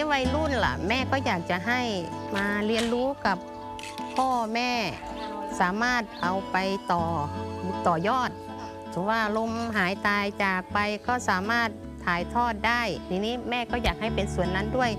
ี้วัยรุ่นล่ะ แม่ก็อยากจะให้มาเรียนรู้กับพ่อแม่สามารถเอาไปต่อต่อยอดถือว่าลมหายตายจากไปก็สามารถถ่ายทอดได้ทีนี้แม่ก็อยากให้เป็นส่วนนั้นด้วย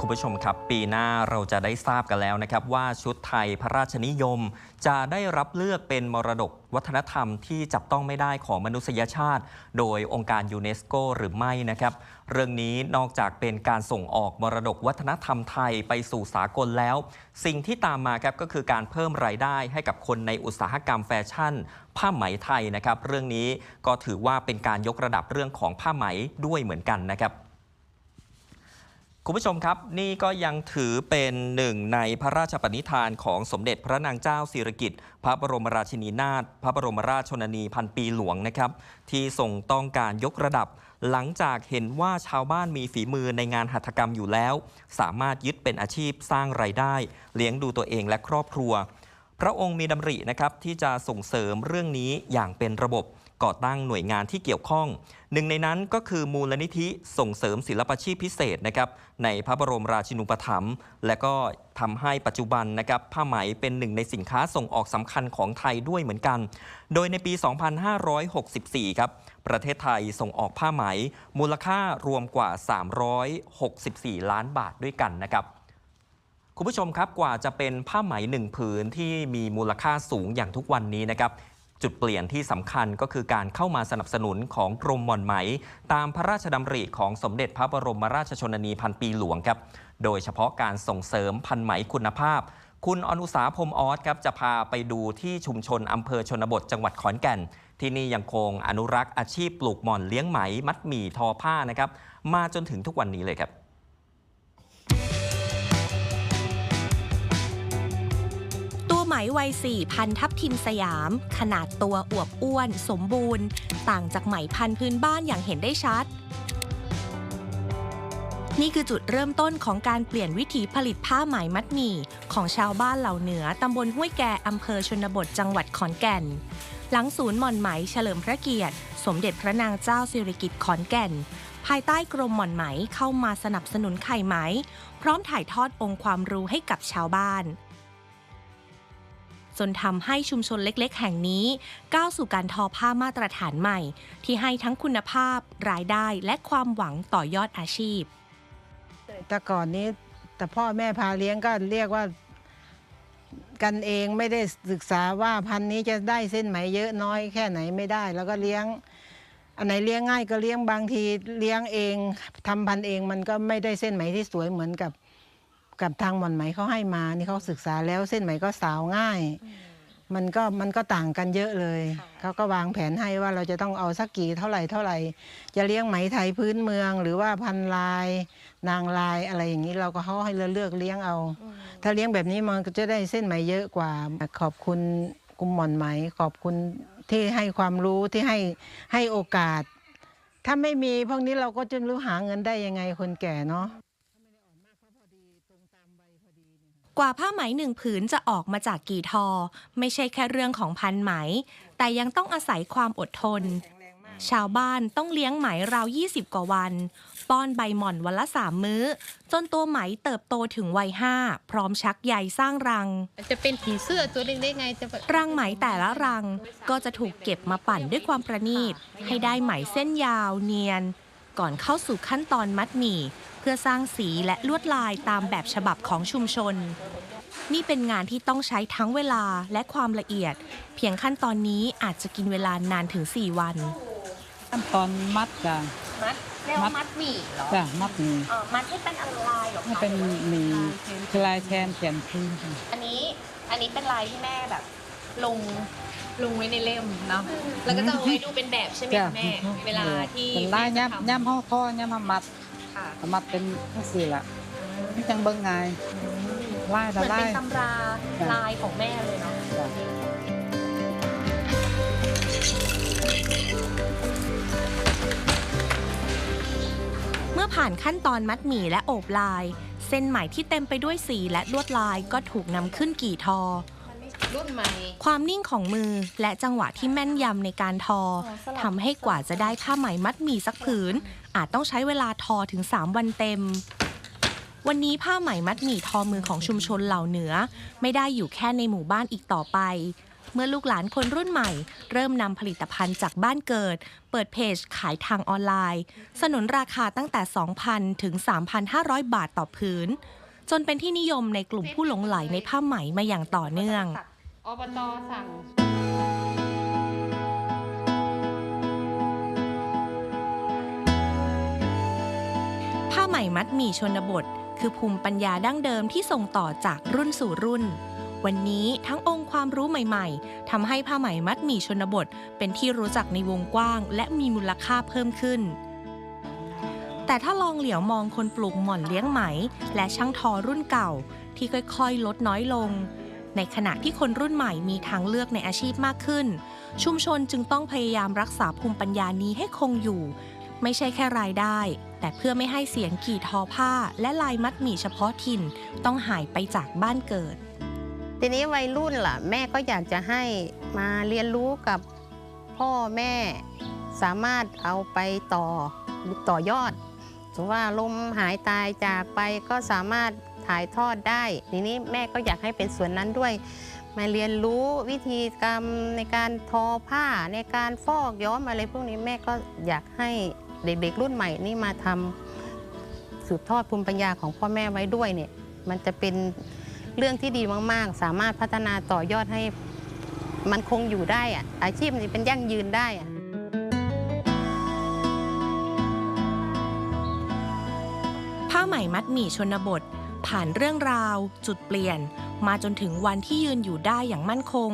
คุณผู้ชมครับปีหน้าเราจะได้ทราบกันแล้วนะครับ ว่าชุดไทยพระราชนิยม จะได้รับเลือกเป็นมรดกวัฒนธรรมที่จับต้องไม่ได้ของมนุษยชาติ โดยองค์การยูเนสโกหรือไม่นะครับ เรื่องนี้นอกจากเป็นการส่งออกมรดกวัฒนธรรมไทยไปสู่สากลแล้ว สิ่งที่ตามมาครับก็คือการเพิ่มรายได้ให้กับคนในอุตสาหกรรมแฟชั่น ผ้าไหมไทยนะครับ เรื่องนี้ก็ถือว่าเป็นการยกระดับเรื่องของผ้าไหมด้วยเหมือนกันนะครับ คุณผู้ชมครับนี่ก็ยังถือเป็นหนึ่งในพระราชปณิธานของสมเด็จพระนางเจ้าสิริกิติ์พระบรมราชินีนาถพระบรมราชชนนีพันปีหลวงนะครับ ที่ทรงต้องการยกระดับ หลังจากเห็นว่าชาวบ้านมีฝีมือในงานหัตถกรรมอยู่แล้ว สามารถยึดเป็นอาชีพสร้างไรายได้ เลี้ยงดูตัวเองและครอบครัว พระองค์มีดำรินะครับที่จะส่งเสริมเรื่องนี้อย่างเป็นระบบ ก่อตั้งหน่วยงานที่เกี่ยวข้อง หนึ่งในนั้นก็คือมูลนิธิส่งเสริมศิลปาชีพพิเศษนะครับในพระบรมราชินูปถัมภ์และก็ทำให้ปัจจุบันนะครับผ้าไหมเป็นหนึ่งในสินค้าส่งออกสำคัญของไทยด้วยเหมือนกัน โดยในปี 2564 ครับประเทศไทยส่งออกผ้าไหม มูลค่ารวมกว่า 364 ล้านบาทด้วยกันนะครับคุณผู้ชมครับกว่าจะเป็นผ้าไหมหนึ่งผืนที่มีมูลค่าสูงอย่างทุกวันนี้นะครับ จุดเปลี่ยนที่สำคัญก็คือการเข้ามาสนับสนุนของกรมหม่อนไหม ตามพระราชดำริของสมเด็จพระบรมราชชนนีพันปีหลวงครับโดยเฉพาะการส่งเสริมพันไหมคุณภาพ คุณอนุสาพรมออสครับจะพาไปดูที่ชุมชนอำเภอชนบทจังหวัดขอนแก่น ที่นี่ยังคงอนุรักษ์อาชีพปลูกหม่อนเลี้ยงไหม มัดหมี่ทอผ้านะครับมาจนถึงทุกวันนี้เลยครับ ตัวไหมวัยสี่พันทับทิมสยาม ขนาดตัวอวบอ้วน สมบูรณ์ ต่างจากไหมพันธุ์พื้นบ้านอย่างเห็นได้ชัด นี่คือจุดเริ่มต้นของการเปลี่ยนวิถีผลิตผ้าไหมมัดหมี่ ของชาวบ้านเหล่าเหนือตำบลห้วยแก่อำเภอชนบทจังหวัดขอนแก่น หลังศูนย์หม่อนไหมเฉลิมพระเกียรติ สมเด็จพระนางเจ้าสิริกิติ์ขอนแก่นภายใต้กรมหม่อนไหมเข้ามาสนับสนุนไข่ไหม พร้อมถ่ายทอดองค์ความรู้ให้กับชาวบ้าน จนทำให้ชุมชนเล็กๆ แห่งนี้ ก้าวสู่การทอผ้ามาตรฐานใหม่ ที่ให้ทั้งคุณภาพ รายได้และความหวังต่อยอดอาชีพ แต่ก่อนนี้แต่พ่อแม่พาเลี้ยงก็เรียกว่ากันเองไม่ได้ศึกษาว่าพันนี้จะได้เส้นไหมเยอะน้อยแค่ไหนไม่ได้ แล้วก็เลี้ยง อันไหนเลี้ยงง่ายก็เลี้ยงบางทีเลี้ยงเองทำพันเองมันก็ไม่ได้เส้นไหมที่สวยเหมือนกับ กับทางหม่อนไหมเขาให้มา นี่เขาศึกษาแล้วเส้นไหมก็สาวง่าย มันก็มันก็ต่างกันเยอะเลย เขาก็วางแผนให้ว่าเราจะต้องเอาสักกี่เท่าไหร่เท่าไหร่ จะเลี้ยงไหมไทยพื้นเมือง หรือว่าพันลาย นางลายอะไรอย่างนี้เราก็เขาให้เลือกเลือกเลี้ยงเอา ถ้าเลี้ยงแบบนี้มันก็จะได้เส้นไหมเยอะกว่า ขอบคุณกลุ่มหม่อนไหม ขอบคุณที่ให้ความรู้ที่ให้ให้โอกาส ถ้าไม่มีพวกนี้เราก็จะรู้หาเงินได้ยังไงคนแก่เนาะ กว่าผ้าไหมหนึ่งผืนจะออกมาจากกี่ทอ ไม่ใช่แค่เรื่องของพันไหม แต่ยังต้องอาศัยความอดทน ชาวบ้านต้องเลี้ยงไหมราว 20 กว่าวัน ป้อนใบหม่อนวันละสามมื้อ จนตัวไหมเติบโตถึงวัยห้าพร้อมชักใยสร้างรัง จะเป็นผีเสื้อตัวเล็กๆไงจะรังไหมแต่ละรังก็จะถูกเก็บมาปั่นด้วยความประณีต ให้ได้ไหมเส้นยาวเนียน ก่อนเข้าสู่ขั้นตอนมัดหมี่เพื่อสร้างสีและลวดลายตามแบบฉบับของชุมชน นี่เป็นงานที่ต้องใช้ทั้งเวลาและความละเอียด เพียงขั้นตอนนี้อาจจะกินเวลานานถึง 4 วัน ขั้นตอนมัดจ้ะมัดเรียกว่ามัดหมี่เหรอจ้ะมัดหมีมัดให้เป็นอะไรหรอให้เป็นหมีคือลายแทนเขียนพื้นค่ะอันนี้อันนี้เป็นลายที่แม่แบบลงลงไว้ในเล่มเนาะ แล้วก็จะเอาไว้ดูเป็นแบบใช่ไหมจ้ะคะแม่ เวลาที่เป็นลายแม่จะย่ำทำย่ำห่อคอย่ำห่อมัด ค่ะมัดเป็นทั้งสี่ละนี่จังเบิ้งไงายลายเหละมือนลาเป็ยนตำราจ้ะลายของแม่เลยเนาะจ้ะเมื่อผ่านขั้นตอนมัดหมี่และโอบลาย เส้นไหมที่เต็มไปด้วยสีและลวดลายก็ถูกนำขึ้นกี่ทอ รุ่นใหม่ ความนิ่งของมือและจังหวะที่แม่นยำในการทอทำให้กว่าจะได้ผ้าไหมมัดหมี่สักผืน อาจต้องใช้เวลาทอถึง 3 วันเต็ม วันนี้ผ้าไหมมัดหมี่ทอมือของชุมชนเหล่าเหนือ ไม่ได้อยู่แค่ในหมู่บ้านอีกต่อไป เมื่อลูกหลานคนรุ่นใหม่ เริ่มนำผลิตภัณฑ์จากบ้านเกิด เปิดเพจขายทางออนไลน์ สนุนราคาตั้งแต่ 2,000 ถึง 3,500 บาทต่อผืนจนเป็นที่นิยมในกลุ่มผู้หลงไหลในผ้าไหมมาอย่างต่อเนื่องอบตสั่ง ไหมมัดหมี่ชนบท คือภูมิปัญญาดั้งเดิมที่ส่งต่อจากรุ่นสู่รุ่น วันนี้ทั้งองค์ความรู้ใหม่ๆทำให้ผ้าไหมมัดหมี่ชนบท เป็นที่รู้จักในวงกว้าง และมีมูลค่าเพิ่มขึ้น แต่ถ้าลองเหลียวมองคนปลูกหม่อนเลี้ยงไหม และช่างทอรุ่นเก่า ที่ค่อยๆ ลดน้อยลง ในขณะที่คนรุ่นใหม่มีทางเลือกในอาชีพมากขึ้น ชุมชนจึงต้องพยายามรักษาภูมิปัญญานี้ให้คงอยู่ ไม่ใช่แค่รายได้ แต่เพื่อไม่ให้เสียงกี่ทอผ้า และลายมัดหมี่เฉพาะถิ่นต้องหายไปจากบ้านเกิด ทีนี้วัยรุ่นล่ะ แม่ก็อยากจะให้มาเรียนรู้กับพ่อแม่สามารถเอาไปต่อต่อยอดถือว่าลมหายตายจากไปก็สามารถถ่ายทอดได้ ทีนี้แม่ก็อยากให้เป็นส่วนนั้นด้วย มาเรียนรู้วิธีกรรมในการทอผ้าในการฟอกย้อมอะไรพวกนี้แม่ก็อยากให้ เด็กๆ รุ่นใหม่นี่มาทำสืบทอดภูมิปัญญาของพ่อแม่ไว้ด้วยเนี่ย มันจะเป็นเรื่องที่ดีมากๆ สามารถพัฒนาต่อยอดให้มันคงอยู่ได้อะอาชีพมันจะเป็นยั่งยืนได้อะผ้าไหมมัดหมี่ชนบท ผ่านเรื่องราว จุดเปลี่ยน มาจนถึงวันที่ยืนอยู่ได้อย่างมั่นคง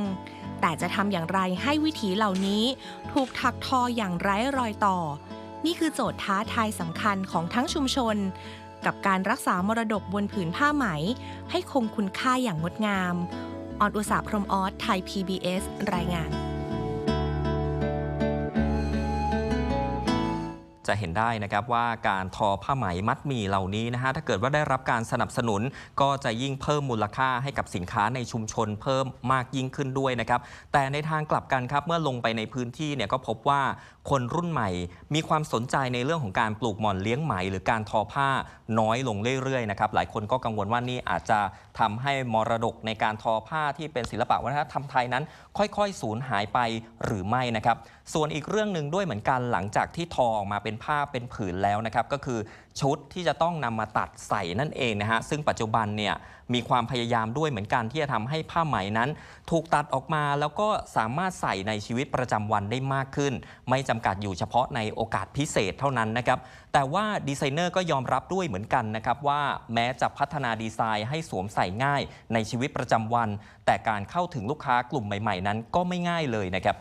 แต่จะทำอย่างไรให้วิถีเหล่านี้ ถูกถักทออย่างไร้รอยต่อ นี่คือโจทย์ท้าทายสำคัญของทั้งชุมชน กับการรักษามรดกบนผืนผ้าไหม ให้คงคุณค่าอย่างงดงาม ออนอุตสาพรหมออสไทย PBS รายงาน จะเห็นได้นะครับว่าการทอผ้าไหมมัดหมี่เหล่านี้นะฮะถ้าเกิดว่าได้รับการสนับสนุน ก็จะยิ่งเพิ่มมูลค่าให้กับสินค้าในชุมชนเพิ่มมากยิ่งขึ้นด้วยนะครับแต่ในทางกลับกันครับเมื่อลงไปในพื้นที่เนี่ยก็พบว่าคนรุ่นใหม่ มีความสนใจในเรื่องของการปลูกหม่อนเลี้ยงไหม หรือการทอผ้าน้อยลงเรื่อยๆนะครับหลายคนก็กังวลว่านี่อาจจะทำให้มรดกในการทอผ้าที่เป็นศิลปะวัฒนธรรมไทยนั้น ค่อยๆ สูญหายไปหรือไม่นะครับส่วนอีกเรื่องหนึ่งด้วยเหมือนกันหลังจากที่ทอออกมาเป็นผ้าเป็นผืนแล้วนะครับ ก็คือชุดที่จะต้องนำมาตัดใส่นั่นเองนะฮะซึ่งปัจจุบันเนี่ยมีความพยายามด้วยเหมือนกันที่จะทำให้ผ้าไหมนั้น ถูกตัดออกมาแล้วก็สามารถใส่ในชีวิตประจำวันได้มากขึ้น ไม่จำกัดอยู่เฉพาะในโอกาสพิเศษเท่านั้นนะครับแต่ว่าดีไซเนอร์ก็ยอมรับด้วยเหมือนกันนะครับว่าแม้จะพัฒนาดีไซน์ให้สวมใส่ง่ายในชีวิตประจำวัน แต่การเข้าถึงลูกค้ากลุ่มใหม่ ๆ นั้นก็ไม่ง่ายเลยนะครับ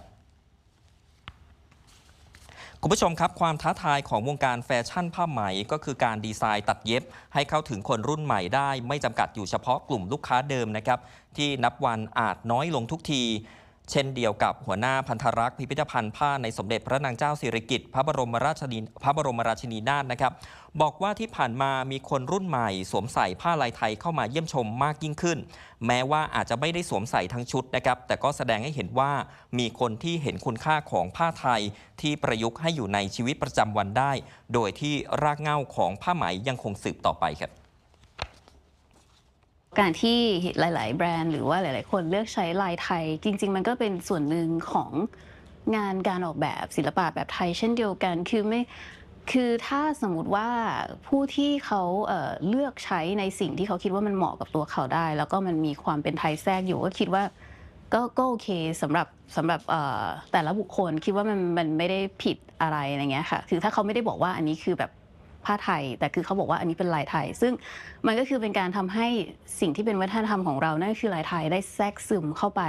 คุณผู้ชมครับ ความท้าทายของวงการแฟชั่นผ้าไหม ก็คือการดีไซน์ตัดเย็บ ให้เข้าถึงคนรุ่นใหม่ได้ ไม่จำกัดอยู่เฉพาะกลุ่มลูกค้าเดิมนะครับที่นับวันอาจน้อยลงทุกที เช่นเดียวกับหัวหน้าพันธรักษ์พิพิธภัณฑ์ผ้าในสมเด็จพระนางเจ้าสิริกิติ์พระบรมราชินีพระบรมราชินีนาถนะครับ บอกว่าที่ผ่านมามีคนรุ่นใหม่ สวมใส่ผ้าลายไทยเข้ามาเยี่ยมชมมากยิ่งขึ้น แม้ว่าอาจจะไม่ได้สวมใส่ทั้งชุดนะครับ แต่ก็แสดงให้เห็นว่ามีคนที่เห็นคุณค่าของผ้าไทยที่ประยุกต์ให้อยู่ในชีวิตประจำวันได้ โดยที่รากเหง้าของผ้าไหมยังคงสืบต่อไปครับ การที่หลาย ๆ แบรนด์หรือว่าหลาย ๆ คนเลือกใช้ลายไทย จริง ๆ มันก็เป็นส่วนหนึ่งของงานการออกแบบศิลปะแบบไทย เช่นเดียวกันคือไม่คือถ้าสมมติว่าผู้ที่เขาเเลือกใช้ในสิ่งที่เขาคิดว่ามันเหมาะกับตัวเขาได้ แล้วก็มันมีความเป็นไทยแทรกอยู่ก็คิดว่าก็ก็โอเคสำหรับสำหรับแต่ละบุคคลคิดว่ามันมันไม่ได้ผิดอะไรอะไรเงี้ยค่ะ คือถ้าเขาไม่ได้บอกว่าอันนี้คือแบบ ผ้าไทย แต่คือเขาบอกว่าอันนี้เป็นลายไทย ซึ่งมันก็คือเป็นการทำให้สิ่งที่เป็นวัฒนธรรมของเรานั่นคือลายไทยได้แทรกซึมเข้าไป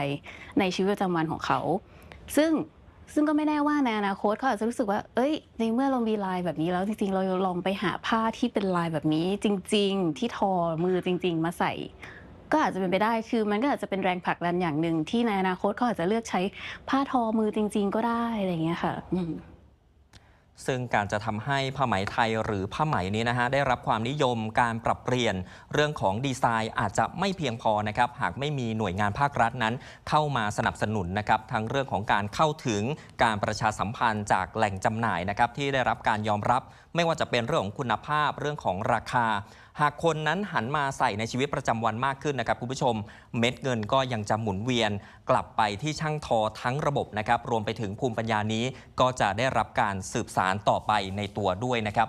ในชีวิตประจำวันของเขา ซึ่งซึ่งก็ไม่แน่ว่าในอนาคตเขาอาจจะรู้สึกว่า เอ้ย ในเมื่อเรามีลายแบบนี้แล้วจริงๆ เราลองไปหาผ้าที่เป็นลายแบบนี้ จริง ๆ ที่ทอมือจริง ๆ มาใส่ ก็อาจจะเป็นไปได้ คือมันก็อาจจะเป็นแรงผลักดันอย่างหนึ่งที่ในอนาคตเขาอาจจะเลือกใช้ผ้าทอมือจริง ๆ ก็ได้อะไรอย่างเงี้ยค่ะ อืม ซึ่งการจะทำให้ผ้าไหมไทยหรือผ้าไหมนี้นะฮะได้รับความนิยมการปรับเปลี่ยนเรื่องของดีไซน์อาจจะไม่เพียงพอนะครับหากไม่มีหน่วยงานภาครัฐนั้น เข้ามาสนับสนุนนะครับทั้งเรื่องของการเข้าถึงการประชาสัมพันธ์จากแหล่งจำหน่ายนะครับที่ได้รับการยอมรับ ไม่ว่าจะเป็นเรื่องของคุณภาพเรื่องของราคาหากคนนั้นหันมาใส่ในชีวิตประจำวันมากขึ้นนะครับคุณผู้ชม เม็ดเงินก็ยังจะหมุนเวียนกลับไปที่ช่างทอทั้งระบบนะครับรวมไปถึงภูมิปัญญานี้ก็จะได้รับการสืบสารต่อไปในตัวด้วยนะครับ